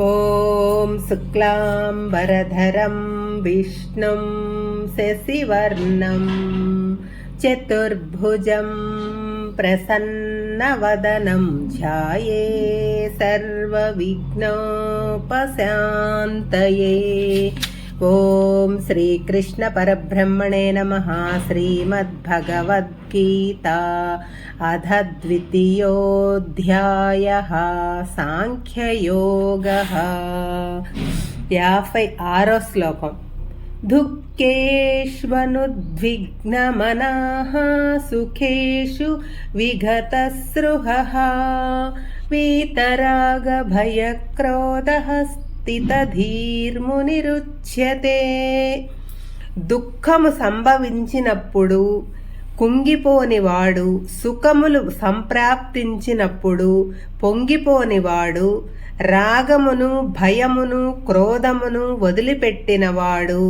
ॐ शुक्लाम्बरधरं विष्णुं शशिवर्णं चतुर्भुजं प्रसन्नवदनं ध्याये सर्वविघ्नोपशान्तये ॐ श्रीकृष्णपरब्रह्मणे नमः श्रीमद्भगवद्गीता अध द्वितीयोऽध्यायः సాంఖ్యయోగः యాభై ఆరో శ్లోకం దుఃఖేష్వనుద్విగ్నమనాः సుఖేషు విగతసృహः వీతరాగభయక్రోధः స్థితధీర్మునిరుచ్యతే దుఃఖము సంభవించినప్పుడు కుంగిపోనివాడు సుఖములు సంప్రాప్తించినప్పుడు పొంగిపోనివాడు రాగమును భయమును క్రోధమును వదిలిపెట్టినవాడు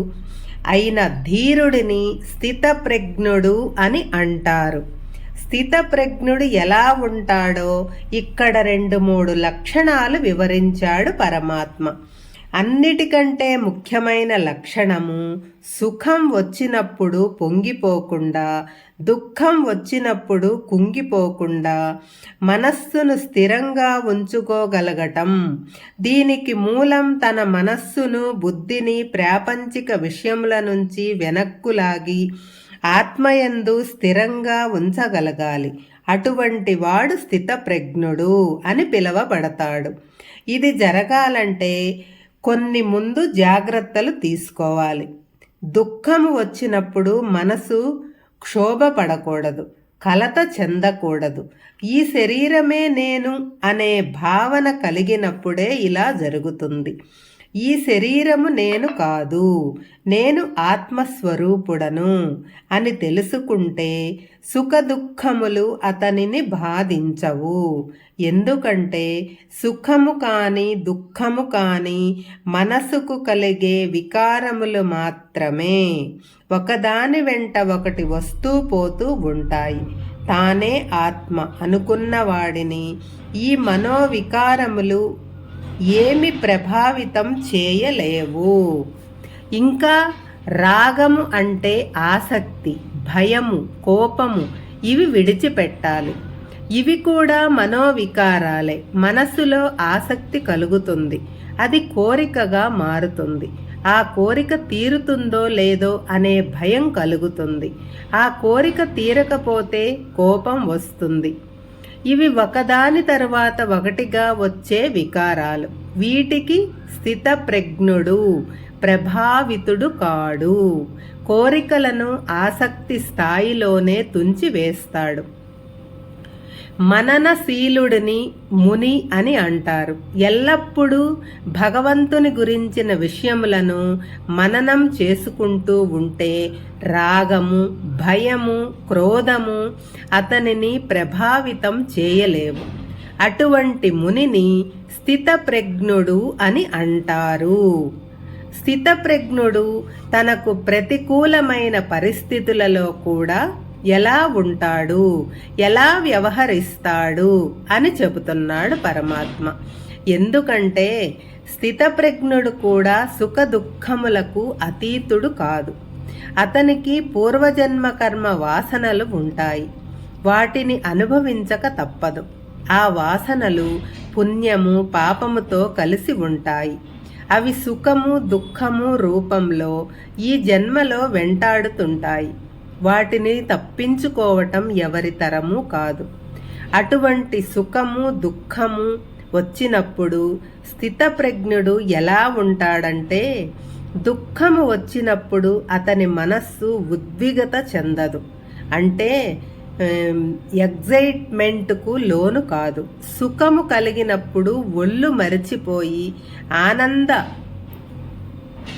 అయిన ధీరుడిని స్థితప్రజ్ఞుడు అని అంటారు. స్థితప్రజ్ఞుడు ఎలా ఉంటాడో ఇక్కడ రెండు మూడు లక్షణాలు వివరించాడు పరమాత్మ. అన్నిటికంటే ముఖ్యమైన లక్షణము సుఖం వచ్చినప్పుడు పొంగిపోకుండా దుఃఖం వచ్చినప్పుడు కుంగిపోకుండా మనస్సును స్థిరంగా ఉంచుకోగలగటం. దీనికి మూలం తన మనస్సును బుద్ధిని ప్రాపంచిక విషయముల నుంచి వెనక్కులాగి ఆత్మయందు స్థిరంగా ఉంచగలగాలి. అటువంటి వాడు స్థితప్రజ్ఞుడు అని పిలువబడతాడు. ఇది జరగాలంటే కొన్ని ముందు జాగ్రత్తలు తీసుకోవాలి. దుఃఖము వచ్చినప్పుడు మనసు క్షోభపడకూడదు. కలత చెందకూడదు. ఈ శరీరమే నేను అనే భావన కలిగినప్పుడే ఇలా జరుగుతుంది. ఈ శరీరము నేను కాదు నేను ఆత్మస్వరూపుడను అని తెలుసుకుంటే సుఖదుఖములు అతనిని బాధించవు. ఎందుకంటే సుఖము కాని దుఃఖము కాని మనసుకు కలిగే వికారములు మాత్రమే. ఒకదాని వెంట ఒకటి వస్తూ పోతూ ఉంటాయి. తానే ఆత్మ అనుకున్న వాడిని ఈ మనోవికారములు ఏమి ప్రభావితం చేయలేవు. ఇంకా రాగము అంటే ఆసక్తి భయము కోపము ఇవి విడిచిపెట్టాలి. ఇవి కూడా మనోవికారాలే. మనసులో ఆసక్తి కలుగుతుంది. అది కోరికగా మారుతుంది. ఆ కోరిక తీరుతుందో లేదో అనే భయం కలుగుతుంది. ఆ కోరిక తీరకపోతే కోపం వస్తుంది. ఇవి ఒకదాని తర్వాత ఒకటిగా వచ్చే వికారాలు. వీటికి స్థితప్రజ్ఞుడు ప్రభావితుడు కాడు. కోరికలను ఆసక్తి స్థాయిలోనే తుంచివేస్తాడు. మననశీలుడిని ముని అని అంటారు. ఎల్లప్పుడూ భగవంతుని గురించిన విషయములను మననం చేసుకుంటూ ఉంటే రాగము భయము క్రోధము అతనిని ప్రభావితం చేయలేవు. అటువంటి మునిని స్థితప్రజ్ఞుడు అని అంటారు. స్థితప్రజ్ఞుడు తనకు ప్రతికూలమైన పరిస్థితులలో కూడా ఎలా ఉంటాడు? ఎలా వ్యవహరిస్తాడు? అని చెబుతున్నాడు పరమాత్మ. ఎందుకంటే స్థితప్రజ్ఞుడు కూడా సుఖ దుఃఖములకు అతీతుడు కాదు. అతనికి పూర్వజన్మ కర్మ వాసనలు ఉంటాయి. వాటిని అనుభవించక తప్పదు. ఆ వాసనలు పుణ్యము పాపముతో కలిసి ఉంటాయి. అవి సుఖము దుఃఖము రూపంలో ఈ జన్మలో వెంటాడుతుంటాయి. వాటిని తప్పించుకోవటం ఎవరి తరము కాదు. అటువంటి సుఖము దుఃఖము వచ్చినప్పుడు స్థితప్రజ్ఞుడు ఎలా ఉంటాడంటే దుఃఖము వచ్చినప్పుడు అతని మనస్సు ఉద్విగత చెందదు. అంటే ఎగ్జైట్మెంట్కు లోను కాదు. సుఖము కలిగినప్పుడు ఒళ్ళు మరిచిపోయి ఆనంద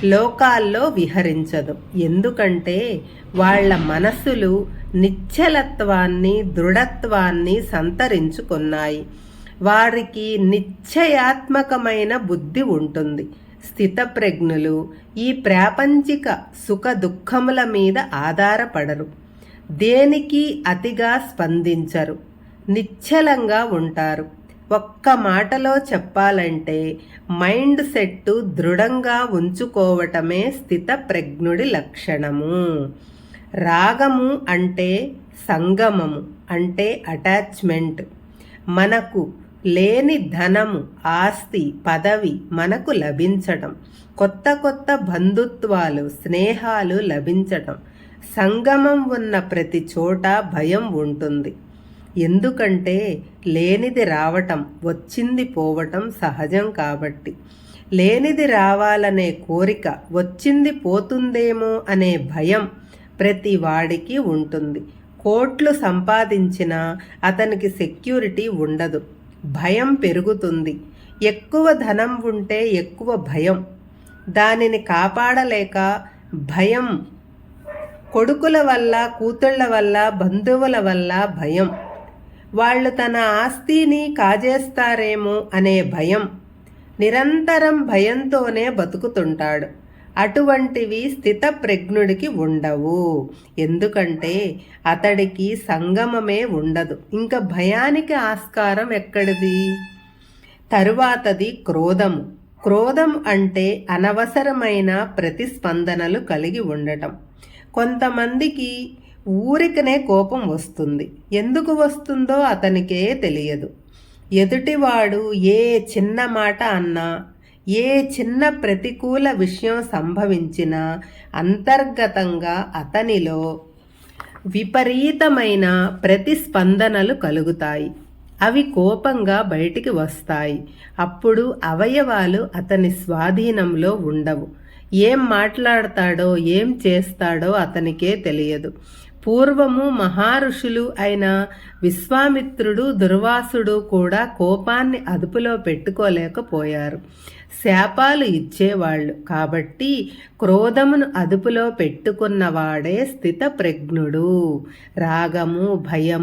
లోకాల్లో విహరించదు. ఎందుకంటే వాళ్ళ మనసులు నిశ్చలత్వాన్ని దృఢత్వాన్ని సంతరించుకున్నాయి. వారికి నిశ్చయాత్మకమైన బుద్ధి ఉంటుంది. స్థితప్రజ్ఞులు ఈ ప్రాపంచిక సుఖ దుఃఖముల మీద ఆధారపడరు. దేనికి అతిగా స్పందించరు. నిశ్చలంగా ఉంటారు. ఒక్క మాటలో చెప్పాలంటే మైండ్ సెట్ దృఢంగా ఉంచుకోవటమే స్థిత ప్రజ్ఞుడి లక్షణము. రాగము అంటే సంగమము అంటే అటాచ్మెంట్. మనకు లేని ధనము ఆస్తి పదవి మనకు లభించటం. కొత్త కొత్త బంధుత్వాలు స్నేహాలు లభించటం. సంగమం ఉన్న ప్రతి చోట భయం ఉంటుంది. ఎందుకంటే లేనిది రావటం వచ్చింది పోవటం సహజం కాబట్టి. లేనిది రావాలనే కోరిక వచ్చింది పోతుందేమో అనే భయం ప్రతి వాడికి ఉంటుంది. కోట్లు సంపాదించినా అతనికి సెక్యూరిటీ ఉండదు. భయం పెరుగుతుంది. ఎక్కువ ధనం ఉంటే ఎక్కువ భయం. దానిని కాపాడలేక భయం కొడుకుల వల్ల కూతుళ్ళ వల్ల బంధువుల వల్ల భయం. వాళ్ళు తన ఆస్తిని కాజేస్తారేమో అనే భయం నిరంతరం భయంతోనే బతుకుతుంటాడు. అటువంటివి స్థితప్రజ్ఞుడికి ఉండవు. ఎందుకంటే అతడికి సంగమమే ఉండదు. ఇంకా భయానికి ఆస్కారం ఎక్కడిది? తరువాతది క్రోధము క్రోధం అంటే అనవసరమైన ప్రతిస్పందనలు కలిగి ఉండటం. కొంతమందికి ఊరికనే కోపం వస్తుంది. ఎందుకు వస్తుందో అతనికే తెలియదు. ఎదుటివాడు ఏ చిన్న మాట అన్నా ఏ చిన్న ప్రతికూల విషయం సంభవించినా అంతర్గతంగా అతనిలో విపరీతమైన ప్రతిస్పందనలు కలుగుతాయి. అవి కోపంగా బయటికి వస్తాయి. అప్పుడు అవయవాలు అతని స్వాధీనంలో ఉండవు. ఏం మాట్లాడతాడో ఏం చేస్తాడో అతనికే తెలియదు. పూర్వము మహారుషులు అయిన విశ్వామిత్రుడు దుర్వాసుడు కూడా కోపాన్ని అదుపులో పెట్టుకోలేకపోయారు. శాపాలు ఇచ్చేవాళ్ళు. కాబట్టి క్రోధమును అదుపులో పెట్టుకున్నవాడే స్థితప్రజ్ఞుడు. రాగము భయం